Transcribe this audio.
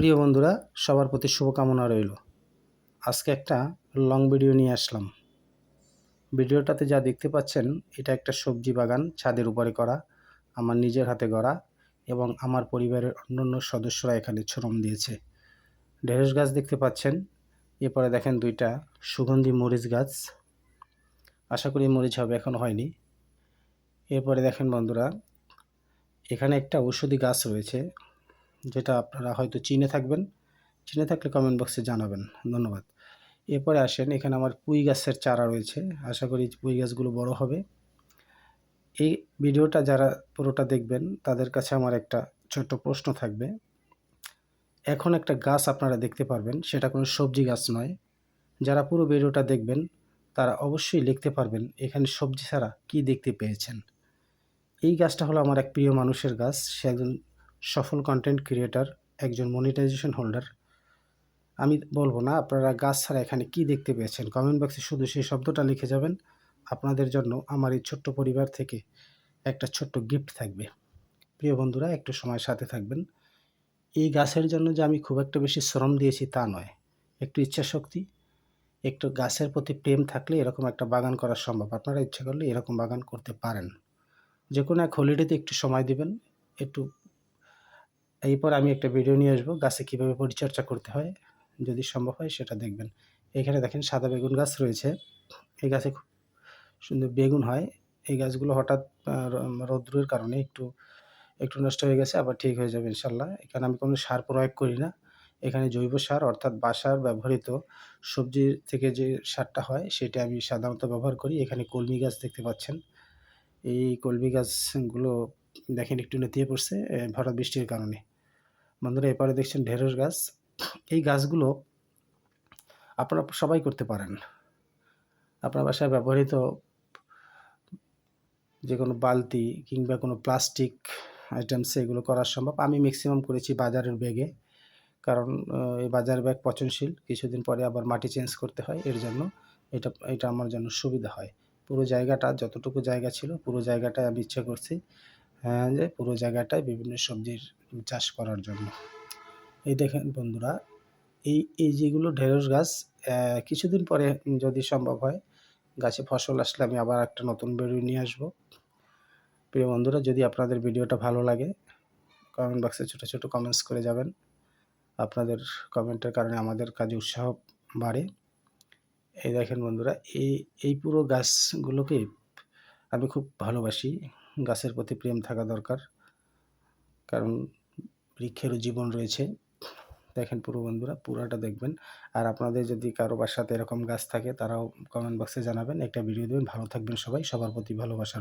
প্রিয় বন্ধুরা, সবার প্রতি শুভকামনা রইল। আজকে একটা লং ভিডিও নিয়ে আসলাম। ভিডিওটাতে যা দেখতে পাচ্ছেন, এটা একটা সবজি বাগান, ছাদের উপরে করা, আমার নিজের হাতে গড়া এবং আমার পরিবারের অন্যান্য সদস্যরা এখানে শ্রম দিয়েছে। ঢেঁড়স গাছ দেখতে পাচ্ছেন, এরপরে দেখেন দুইটা সুগন্ধি মরিচ গাছ। আশা করি মরিচ হবে, এখন হয়নি। এরপরে দেখেন বন্ধুরা, এখানে একটা ঔষধি গাছ রয়েছে যেটা আপনারা হয়তো চিনে থাকবেন, চিনে থাকলে কমেন্ট বক্সে জানাবেন। ধন্যবাদ। এরপরে আসেন, এখানে আমার পুঁই গাছের চারা রয়েছে। আশা করি পুঁই গাছগুলো বড় হবে। এই ভিডিওটা যারা পুরোটা দেখবেন, তাদের কাছে আমার একটা ছোট্ট প্রশ্ন থাকবে। এখন একটা গাছ আপনারা দেখতে পারবেন, সেটা কোনো সবজি গাছ নয়। যারা পুরো ভিডিওটা দেখবেন, তারা অবশ্যই লিখতে পারবেন, এখানে সবজি ছাড়া কী দেখতে পেয়েছেন। এই গাছটা হলো আমার এক প্রিয় মানুষের গাছ। সে একজন সফল কন্টেন্ট ক্রিয়েটার একজন মনিটাইজেশন হোল্ডার আমি বলব না, আপনারা গাছ ছাড়া এখানে কি দেখতে পেয়েছেন? কমেন্ট বক্সে শুধু সেই শব্দটা লিখে যাবেন। আপনাদের জন্য আমার এই ছোট্ট পরিবার থেকে একটা ছোট্ট গিফট থাকবে। প্রিয় বন্ধুরা, একটু সময় সাথে থাকবেন। এই গাছের জন্য যে আমি খুব একটা বেশি শ্রম দিয়েছি তা নয়। একটু ইচ্ছা শক্তি একটু গাছের প্রতি প্রেম থাকলে এরকম একটা বাগান করা সম্ভব। আপনারা ইচ্ছা করলে এরকম বাগান করতে পারেন। যে কোনো এক হলিডেতে একটু সময় দিবেন, একটু এরপর আমি একটা ভিডিও নিয়ে আসব, গাছে কীভাবে পরিচর্যা করতে হয়, যদি সম্ভব হয় সেটা দেখবেন। এখানে দেখেন সাদা বেগুন গাছ রয়েছে, এই গাছে খুব সুন্দর বেগুন হয়। এই গাছগুলো হঠাৎ রৌদ্রের কারণে একটু একটু নষ্ট হয়ে গেছে, আবার ঠিক হয়ে যাবে ইনশাল্লাহ এখানে আমি কোনো সার প্রয়োগ করি না। এখানে জৈব সার অর্থাৎ বাসার ব্যবহৃত সবজি থেকে যে সারটা হয়, সেটা আমি সাধারণত ব্যবহার করি। এখানে কলমি গাছ দেখতে পাচ্ছেন। এই কলমি গাছগুলো দেখেন একটু নেতিয়ে পড়ছে ভরা বৃষ্টির কারণে। বন্ধুরা, এপারে দেখছেন ঢেঁড়স গাছ। এই গাছগুলো আপনারা সবাই করতে পারেন। আপনার বাসায় ব্যবহৃত যে কোনো বালতি কিংবা কোনো প্লাস্টিক আইটেমস এগুলো করা সম্ভব। আমি ম্যাক্সিমাম করেছি বাজারের ব্যাগে, কারণ এই বাজার ব্যাগ পচনশীল। কিছুদিন পরে আবার মাটি চেঞ্জ করতে হয়, এর জন্য এটা এটা আমার জন্য সুবিধা হয়। পুরো জায়গাটা, যতটুকু জায়গা ছিল, পুরো জায়গাটায় আমি ইচ্ছা করছি যে পুরো জায়গাটায় বিভিন্ন সবজির চাষ করার জন্য। এই দেখেন বন্ধুরা, এই এই যেগুলো ঢেঁড়স গাছ কিছুদিন পরে যদি সম্ভব হয়, গাছে ফসল আসলে আমি আবার একটা নতুন ভিডিও নিয়ে আসব। প্রিয় বন্ধুরা, যদি আপনাদের ভিডিওটা ভালো লাগে কমেন্ট বক্সে ছোটো ছোটো কমেন্টস করে যাবেন। আপনাদের কমেন্টের কারণে আমাদের কাজে উৎসাহ বাড়ে। এই দেখেন বন্ধুরা, এই এই পুরো গাছগুলোকে আমি খুব ভালোবাসি। গাছের প্রতি প্রেম থাকা দরকার। কারণ বৃক্ষেরও জীবন রয়েছে। দেখেন পুরো বন্ধুরা, পুরোটা দেখবেন। আর আপনাদের যদি কারও বাসাতে এরকম গাছ থাকে, তারাও কমেন্ট বক্সে জানাবেন। একটা ভিডিও দেবেন। ভালো থাকবেন সবাই। সবার প্রতি ভালোবাসা